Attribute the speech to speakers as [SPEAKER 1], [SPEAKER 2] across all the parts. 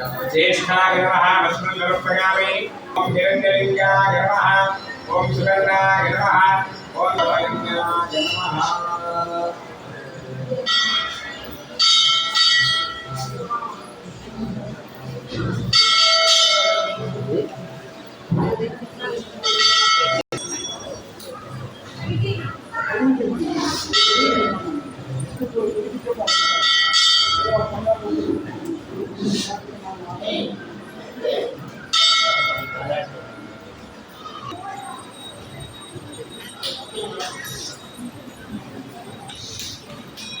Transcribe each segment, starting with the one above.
[SPEAKER 1] ज्येष्ठाय नमः वस्त्रं समर्पयामि ॐ निरञ्जलिङ्गाय नमः ॐ सुवर्णाय नमः ॐ नवलिङ्गाय नमः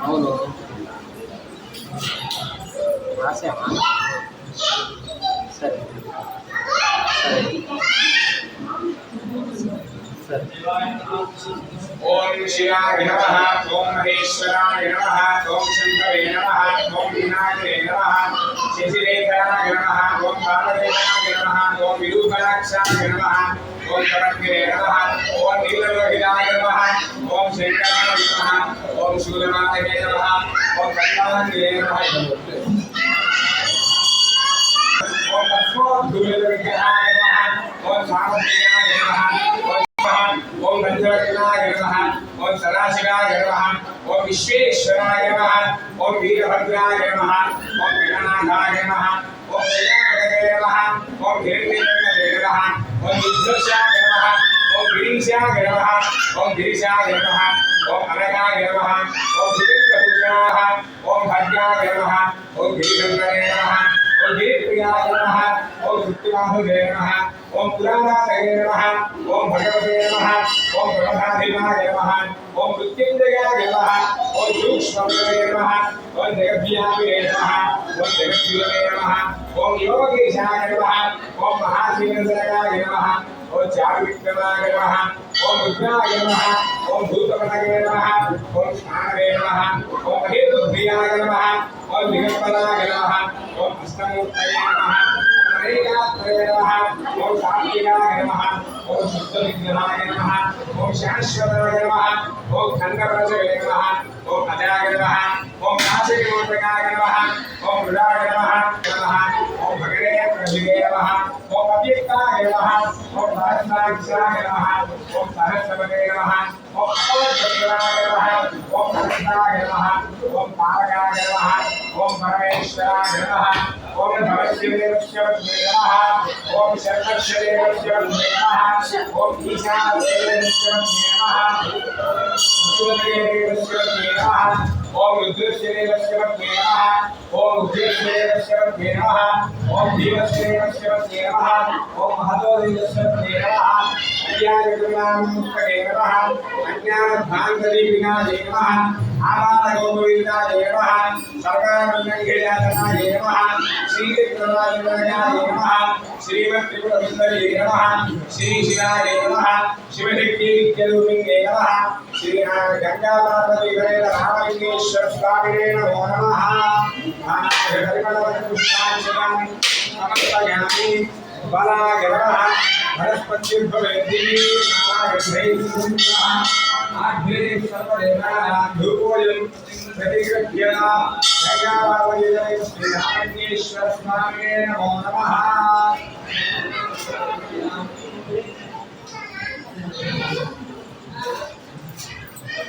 [SPEAKER 2] అవును రాసామా సరే సరే సరే
[SPEAKER 1] ఓం శివాయ నమః ఓం మహేశ్వరాయ నమః ఓం శంకరే నమః ఓం వినాయకే నమః శశిరేఖరాయ నమః ఓం బాలదేవాయ నమః ఓం విరూపణాక్షాయ ओम शरणगिरे नमः ओम नीललोहिताय नमः ओम श्रीकरणाय नमः ओम शूलमाधवे नमः ओम कल्पानगिरे नमः ओम पद्मोद्भूलोहिताय नमः ओम सामग्रियाय नमः ओम गंधरत्नाय नमः ओम सदाशिवाय नमः ओम विश्वेश्वराय नमः ओम वीरभद्राय नमः ओम गणनाथाय नमः ओम प्रजापतये नमः ओम धीर्निरंजने नमः హిరణ్యకర్ణే నమః ఓం యుద్ధశాయ నమః ఓం గిరీశాయ నమః ఓం గిరీశాయ నమః ఓం అనగాయ నమః ఓం సుగంధపుత్రాయ ఓం భద్రాయ నమః ఓం గిరిశంకరే నమః ఓం గిరిప్రియాయ నమః ఓం కృత్తివాహుదే నమః ఓం పురాణాయ నమః ఓం భగవతే నమః ఓం ప్రమథాధిపాయ నమః ఓం మృత్యుంజయాయ నమః ఓం సూక్ష్మవే నమః ఓం జగద్వ్యాపినే నమః ఓం జగద్గురవే నమః ఓం యోగేశాయ నమః श्रीगंधराय नमः ओम चारु विक्रमाय नमः ओम रुद्राय नमः ओम भूतपतये नमः ओम शानवे नमः ओम हेतुभ्रियाय नमः ओम निगम्बराय नमः ओम अष्टमूर्तये नमः रेगात्रये नमः ओम सात्विकाय नमः ओम शुद्धविघ्नाय नमः ओम शाश्वताय नमः ओम खण्डप्रजये नमः ओम अजाय नमः ओम नाशिकोत्तकाय नमः ओम मृडाय नमः नमः ओम भगरे प्रजिगे नमः ఓం అవ్యక్తాయ నమః ఓం సహస్రాక్షాయ నమః ఓం సహస్రపదే నమః ఓం అపవద్భద్రాయ నమః ఓం హరితాయ నమః ఓం తారకాయ నమః ఓం పరమేశ్వరాయ నమః ఓం భవస్యదేవస్య నమః ఓం శర్మస్యదేవస్య నమః ఓం ఈశాన్యదేవస్య నమః శివదేవస్య నమః ఓం రుద్రస్యదేవస్య నమః ఓం రుద్రస్యదేవస్య నమః ఓం భీమస్యదేవస్య నమః ఓం మహతోదేవస్య నమః అజ్ఞానకృతాముక్తగే నమః అజ్ఞానభాంతరీ వినాశే నమః ఆమానగోవిందాయ నమః సర్వానందగిరిజాతనాయ నమః శ్రీవిక్రమాయ నమః శ్రీమత్రిపురసుందరీ శ్రీ శివాయ నమః శివశక్తి విద్యరూపిణే నమః రామలింగేశ్వర స్వామినే నమో నమః సమస్తయామి బలాగవః బృహస్పతిర్భవేది ప్రతిగృహ్య శ్రీరామలింగేశ్వర స్వామినే నమో నమః Thank you.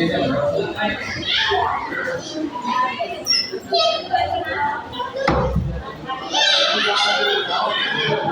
[SPEAKER 1] Thank you.